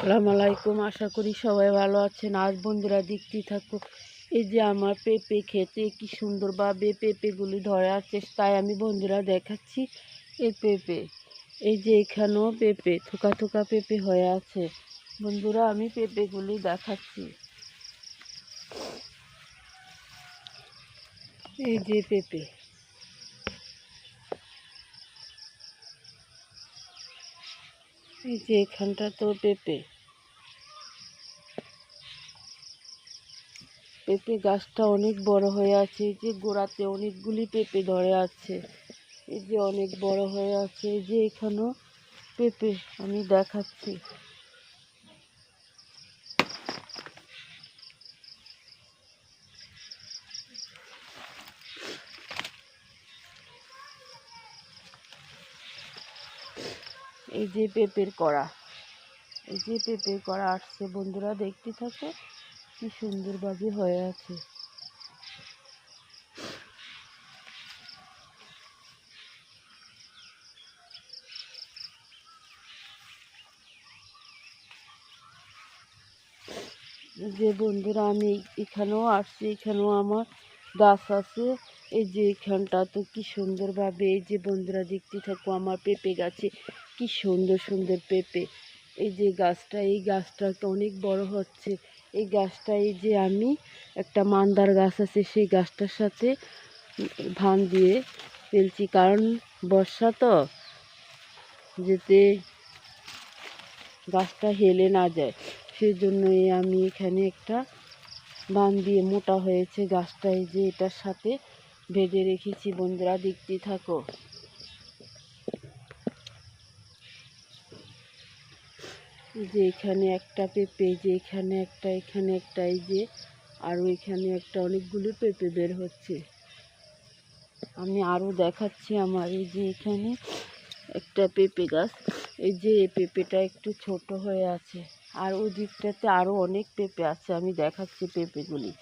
আসসালামু আলাইকুম, আশা করি সবাই ভালো আছেন। আজ বন্ধুরা দেখতে থাকুক এই যে আমার পেঁপে খেতে কি সুন্দরভাবে পেঁপেগুলি ধরে আছে, তাই আমি বন্ধুরা দেখাচ্ছি এই পেঁপে। এই যে এখানেও পেঁপে, থোকা থোকা পেঁপে হয়ে আছে। বন্ধুরা, আমি পেঁপেগুলি দেখাচ্ছি। এই যে পেঁপে। এই যে এখানটা তো পেঁপে। পেঁপে গাছটা অনেক বড় হয়ে আছে, এই যে গোড়াতে অনেকগুলি পেঁপে ধরে আছে। এই যে অনেক বড় হয়ে আছে, এই যে এখানেও পেঁপে, আমি দেখাচ্ছি। এই যে পেঁপের কড়া, এই যে পেঁপের কড়া আসছে, বন্ধুরা দেখতে থাকে কি সুন্দরভাবে হয়ে আছে। যে বন্ধুরা আমি এখানেও আসছি, এখানেও আমার গাছ আছে। এই যে এখানটা তো কি সুন্দরভাবে, এই যে বন্ধুরা দেখতে থাকো আমার পেঁপে গাছে কি সুন্দর সুন্দর পেঁপে। এই যে গাছটা, এই গাছটা তো অনেক বড় হচ্ছে। এই গাছটা এই যে আমি একটা মান্দার গাছ আছে, সেই গাছটার সাথে ধান দিয়ে ফেলছি। কারণ বর্ষা তো, যেতে গাছটা হেলে না যায়। সেই জন্যই আমি এখানে একটা বান দিয়ে মোটা হয়েছে গাছটা। এই যে এটার সাথে বেঁধে রেখেছি। বন্ধুরা, দেখতে থাকো। যে এখানে একটা পেঁপে, যে এখানে একটা এখানে একটা, এই যে আরও এখানে একটা অনেকগুলো পেঁপে বের হচ্ছে। আমি আরও দেখাচ্ছি আমার এই যে এখানে একটা পেঁপে গাছ। এই যে এই পেঁপেটা একটু ছোট হয়ে আছে। আর ওই দিকটাতে আরও অনেক পেঁপে আছে। আমি দেখাচ্ছি পেঁপেগুলি।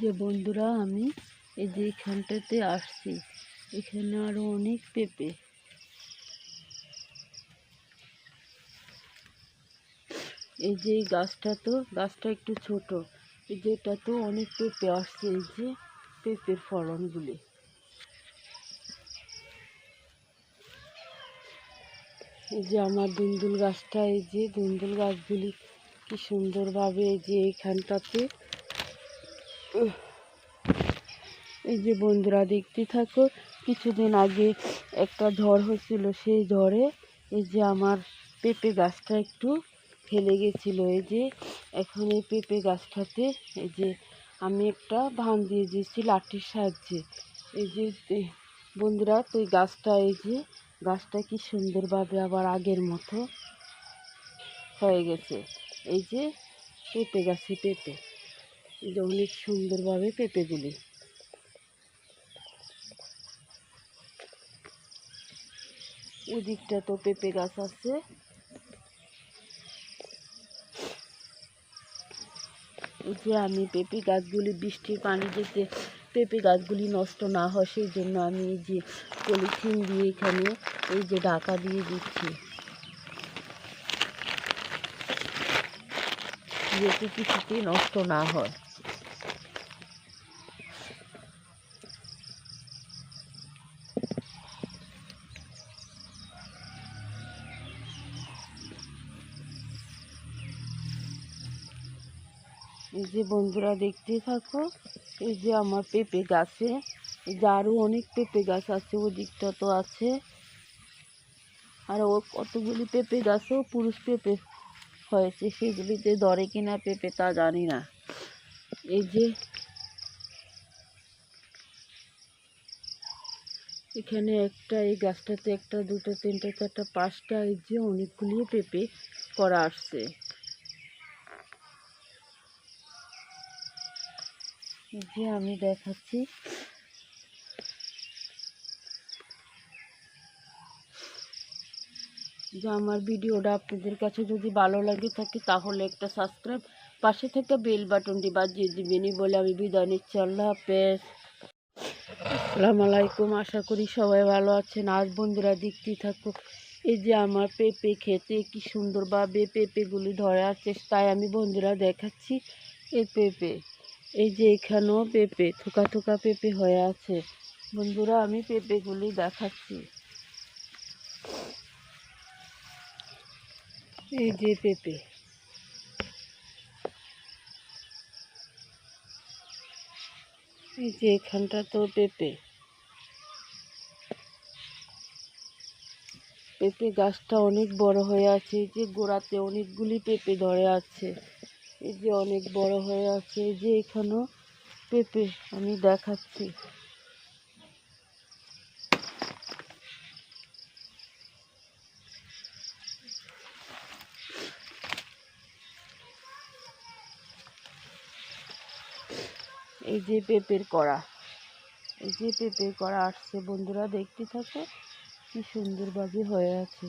যে বন্ধুরা, আমি এই যে এখানটাতে আসছি। এখানে আরও অনেক পেঁপে। এই যে এই গাছটা তো, গাছটা একটু ছোট। এই যে এটা তো অনেক পেঁপে আসছে, এই যে পেঁপের ফলনগুলি। এই যে আমার দুন্দুল গাছটা, এই যে দুন্দুল গাছগুলি কি সুন্দরভাবে এই যে এইখানটাতে এই যে বন্ধুরা, দেখতে থাকো, কিছুদিন আগে একটা ঝড় হয়েছিল, সেই ঝড়ে এই যে আমার পেঁপে গাছটা একটু ফেলে গেছিল। এই যে এখন এই পেঁপে গাছটাতে এই যে আমি একটা ধান দিয়ে দিয়েছি লাঠির সাহায্যে। এই যে বন্ধুরা, তো এই গাছটা, এই যে গাছটা কি সুন্দরভাবে আবার আগের মতো হয়ে গেছে। এই যে পেঁপে গাছে পেঁপে। যে অনেক সুন্দরভাবে পেঁপেগুলি ওদিকটা তো পেঁপে গাছ আছে। যে আমি পেঁপে গাছগুলি বৃষ্টির পানি যেতে পেঁপে গাছগুলি নষ্ট না হয়, সেই জন্য আমি এই যে পলিথিন দিয়ে এখানে এই যে ঢাকা দিয়ে দিচ্ছি। যাতে কিছুতেই নষ্ট না হয়। এই যে বন্ধুরা দেখতে থাকো, এই যে আমার পেঁপে গাছে, এই যে আরও অনেক পেঁপে গাছ আছে, ওদিকটা তো আছে। আর ও কতগুলি পেঁপে গাছেও পুরুষ পেঁপে হয়েছে, সেগুলিতে ধরে কিনা পেঁপে তা জানি না। এই যে এখানে একটা, এই গাছটাতে একটা, দুটো, তিনটে, চারটা, পাঁচটা, এই যে অনেকগুলি পেঁপে করা আসছে। যে আমি দেখাচ্ছি। যে আমার ভিডিওটা আপনাদের কাছে যদি ভালো লাগে থাকে, তাহলে একটা সাবস্ক্রাইব পাশে থেকে বেল বাটনটি বাজিয়ে দিবেনই বলে আমি বিদায় নিচ্ছি। আল্লাহ হাফেজ। আসসালামু আলাইকুম। আশা করি সবাই ভালো আছেন। আর বন্ধুরা দেখতে থাকো, এই যে আমার পেঁপে খেতে কি সুন্দরভাবে পেঁপেগুলি ধরার চেষ্টায় আমি বন্ধুরা দেখাচ্ছি এই পেঁপে। এই যে এখানেও পেঁপে, থোকা থোকা পেঁপে হয়ে আছে। বন্ধুরা, আমি পেঁপেগুলি দেখাচ্ছি। এই যে পেঁপে। এই যে এখানটা তো পেঁপে। পেঁপে গাছটা অনেক বড় হয়ে আছে, এই যে গোড়াতে অনেকগুলি পেঁপে ধরে আছে। এই যে অনেক বড় হয়ে আছে, এই যে এখানেও পেঁপে আমি দেখাচ্ছি। এই যে পেঁপের কড়া, এই যে পেঁপের কড়া আসছে, বন্ধুরা দেখতে থাকো, কি সুন্দরভাবে হয়ে আছে।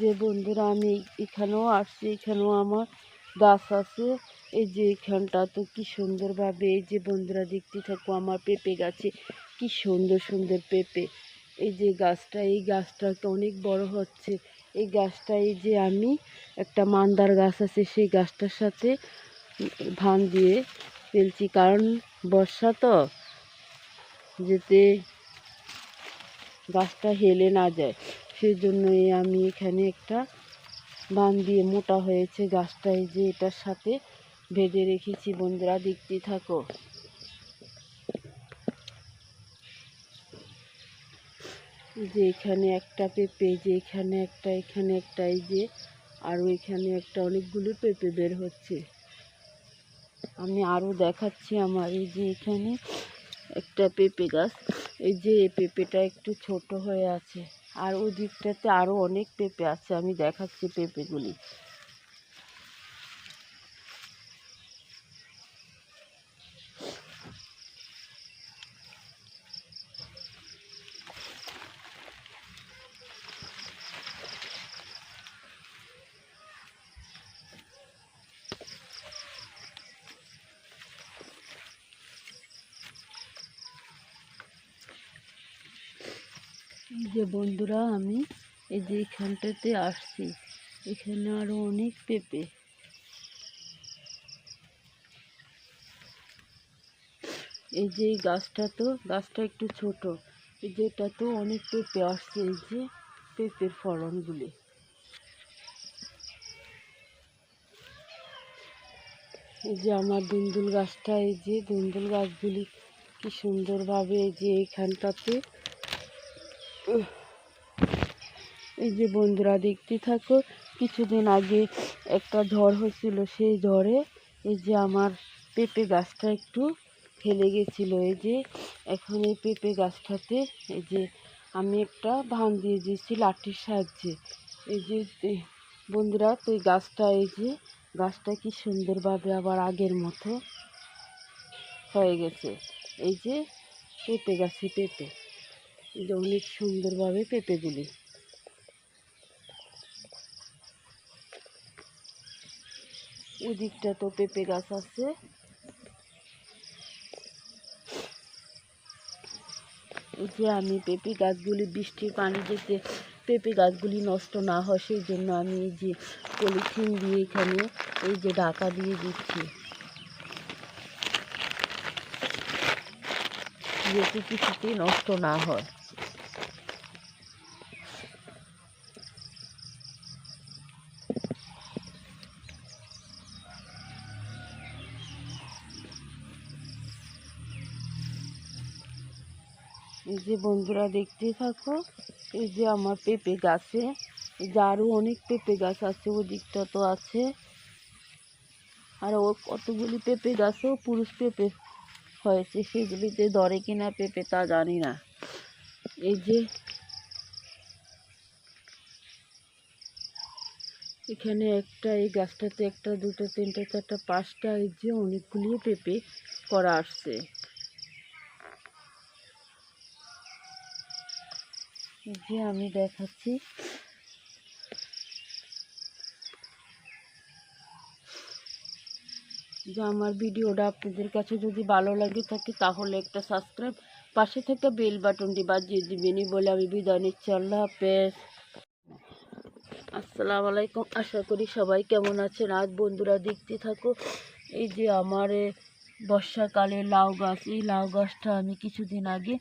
যে বন্ধুরা আমি এখানেও আসছি, এখানেও আমার গাছ আছে। এই যে এখানটা, তো কি সুন্দরভাবে এই যে বন্ধুরা দেখতে থাকো, আমার পেঁপে গাছে কি সুন্দর সুন্দর পেঁপে। এই যে গাছটা, এই গাছটা তো অনেক বড় হচ্ছে। এই গাছটা, এই যে আমি একটা মান্দার গাছ আছে, সেই গাছটার সাথে ধান দিয়ে ফেলছি। কারণ বর্ষা তো, যেতে গাছটা হেলে না যায়। সেই জন্যই আমি এখানে একটা বান দিয়ে মোটা হয়েছে গাছটা, এই যে এটার সাথে বেঁধে রেখেছি। বন্ধুরা, দেখতে থাকো। যে এখানে একটা পেঁপে যে এখানে একটা এখানে একটা, এই যে আরও এখানে একটা, অনেকগুলো পেঁপে বের হচ্ছে। আমি আরও দেখাচ্ছি আমার, এই যে এখানে একটা পেঁপে গাছ। এই যে পেঁপেটা একটু ছোট হয়ে আছে। আর ওই দিকটাতে আরও অনেক পেঁপে আছে আমি দেখাচ্ছি পেঁপেগুলি। যে বন্ধুরা, আমি এই যে এখানটাতে আসছি। এখানে আরও অনেক পেঁপে। এই যে এই গাছটা তো, গাছটা একটু ছোট। এই যে এটা তো অনেক পেঁপে আসছে, এই যে পেঁপের ফলনগুলি। এই যে আমার দুন্দুল গাছটা, এই যে দুন্দুল গাছগুলি কি সুন্দরভাবে এই যে এইখানটাতে এই যে বন্ধুরা, দেখতে থাকো, কিছুদিন আগে একটা ঝড় হয়েছিল, সেই ঝড়ে এই যে আমার পেঁপে গাছটা একটু ফেলে গেছিল। এই যে এখন এই পেঁপে গাছটাতে এই যে আমি একটা ধান দিয়ে দিয়েছি লাঠির সাহায্যে। এই যে বন্ধুরা, তো এই গাছটা, এই যে গাছটা কি সুন্দরভাবে আবার আগের মতো হয়ে গেছে। এই যে পেঁপে গাছে পেঁপে। যে অনেক সুন্দরভাবে পেঁপেগুলি ওদিকটা তো পেঁপে গাছ আছে। যে আমি পেঁপে গাছগুলি, বৃষ্টির পানি যেতে পেঁপে গাছগুলি নষ্ট না হয়, সেই জন্য আমি এই যে পলিথিন দিয়ে এখানে এই যে ঢাকা দিয়ে দিচ্ছি। যাতে কিছুতেই নষ্ট না হয়। এই যে বন্ধুরা দেখতে থাকো, এই যে আমার পেঁপে গাছে, এই যে আরও অনেক পেঁপে গাছ আছে ওদিকটা তো আছে। আর ও কতগুলি পেঁপে গাছেও পুরুষ পেঁপে হয়েছে সেগুলিতে ধরে কিনা পেঁপে তা জানি না। এই যে এখানে একটা, এই গাছটাতে একটা, দুটো, তিনটে, চারটা, পাঁচটা, এই যে অনেকগুলি পেঁপে করা আসছে। যে আমি দেখাচ্ছি। যে আমার ভিডিওটা আপনাদের কাছে যদি ভালো লাগে থাকে, তাহলে একটা সাবস্ক্রাইব পাশে থেকে বেল বাটনটি বাজিয়ে দিবেনই বলে আমি বিদায় নিচ্ছি। আল্লাহ হাফেজ। আসসালামু আলাইকুম। আশা করি সবাই কেমন আছেন? আজ বন্ধুরা দেখতে থাকো, এই যে আমার বর্ষাকালে লাউ গাছ, এই লাউ গাছটা আমি কিছুদিন আগে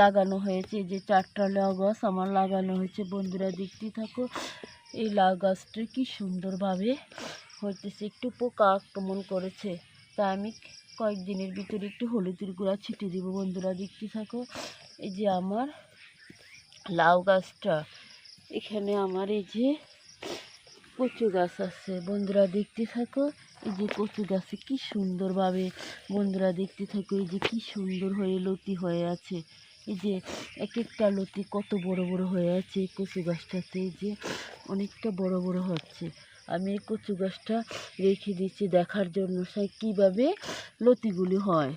লাগানো হয়েছে। এই যে চারটা লাউ গাছ আমার লাগানো হয়েছে। বন্ধুরা দেখতে থাকো, এই লাউ গাছটা কি সুন্দরভাবে হইতেছে। একটু পোকা আক্রমণ করেছে। তা আমি কয়েকদিনের ভিতরে একটু হলুদের গুঁড়া ছিটে দিব। বন্ধুরা দেখতে থাকো, এই যে আমার লাউ গাছটা। এখানে আমার এই যে কচু গাছ আছে। বন্ধুরা দেখতে থাকো এই যে কচু গাছে কি সুন্দরভাবে বন্ধুরা দেখতে থাকো, এই যে কি সুন্দর হয়ে লতি হয়ে আছে। এই যে এক একটা লতি কত বড় বড় হয়ে আছে এই কচু গাছটাতে, এই যে অনেকটা বড় বড় হচ্ছে। আমি এই কচু গাছটা রেখে দিচ্ছি দেখার জন্য সে কীভাবে লতিগুলি হয়।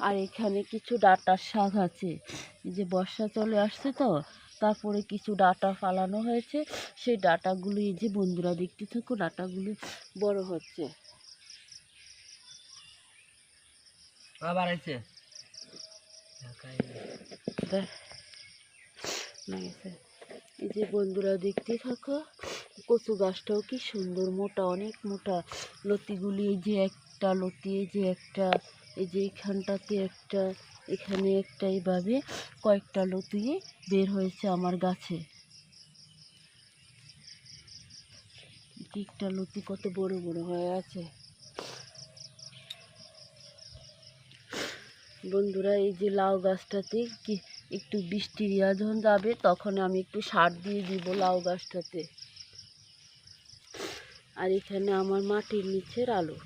আর এখানে কিছু ডাটার শাক আছে। এই যে বর্ষা চলে আসছে তো তারপরে কিছু ডাটা ফালানো হয়েছে। সেই ডাটাগুলো এই যে বন্ধুরা দেখতে থাকো ডাটাগুলো বড় হচ্ছে। আবার এই যে বন্ধুরা দেখতে থাকো কচু গাছটাও কি সুন্দর মোটা অনেক মোটা। লতিগুলি এই যে একটা লতি এই যে একটা এই যে এখানটাতে একটা, এখানে একটা এইভাবে কয়েকটা লতি বের হয়েছে আমার গাছে। এক একটা লতি কত বড় বড় হয়ে আছে। বন্ধুরা, এই যে লাউ গাছটাতে কি একটু বৃষ্টি ইয়া যখন যাবে, তখন আমি একটু সার দিয়ে দিব লাউ গাছটাতে। আর এখানে আমার মাটির নিচের আলু।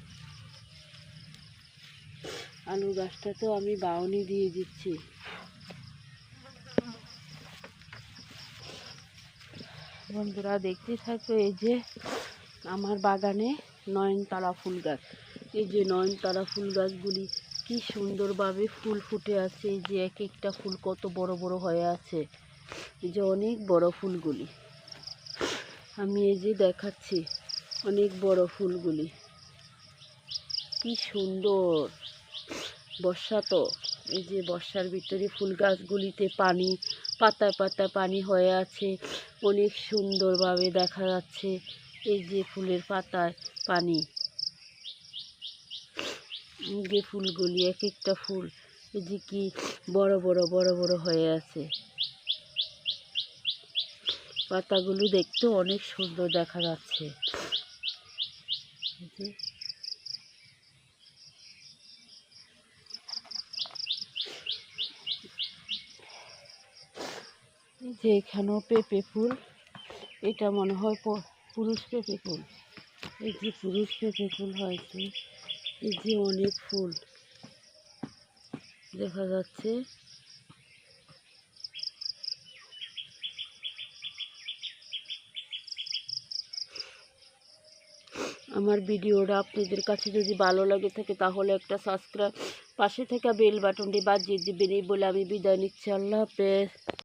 আলু গাছটা তো আমি বাউনি দিয়ে দিচ্ছি। বন্ধুরা, দেখতে থাকো এই যে আমার বাগানে নয়নতারা ফুল গাছ। এই যে নয়নতারা ফুল গাছগুলি কি সুন্দরভাবে ফুল ফুটে আছে, এই যে এক একটা ফুল কত বড় বড় হয়ে আছে। এই যে অনেক বড় ফুলগুলি। আমি এই যে দেখাচ্ছি অনেক বড় ফুলগুলি। কি সুন্দর! বর্ষা তো, এই যে বর্ষার ভিতরে ফুল গাছগুলিতে পানি, পাতায় পাতায় পানি হয়ে আছে, অনেক সুন্দরভাবে দেখা যাচ্ছে এই যে ফুলের পাতায় পানি। যে ফুলগুলি, এক একটা ফুল এই যে কি বড় বড় বড় বড় হয়ে আছে। পাতাগুলো দেখতেও অনেক সুন্দর দেখা যাচ্ছে। যে এখানেও পেঁপে ফুল, এটা মনে হয় পুরুষ পেঁপে ফুল। এই যে পুরুষ পেঁপে ফুল হয়েছে, এই যে অনেক ফুল। দেখা যাচ্ছে। আমার ভিডিওটা আপনাদের কাছে যদি ভালো লাগে থাকে, তাহলে একটা সাবস্ক্রাইব পাশে থাকা বেল বাটনটি বাজিয়ে দিবেন, এই বলে আমি বিদায় নিচ্ছি। আল্লাহ হাফেজ।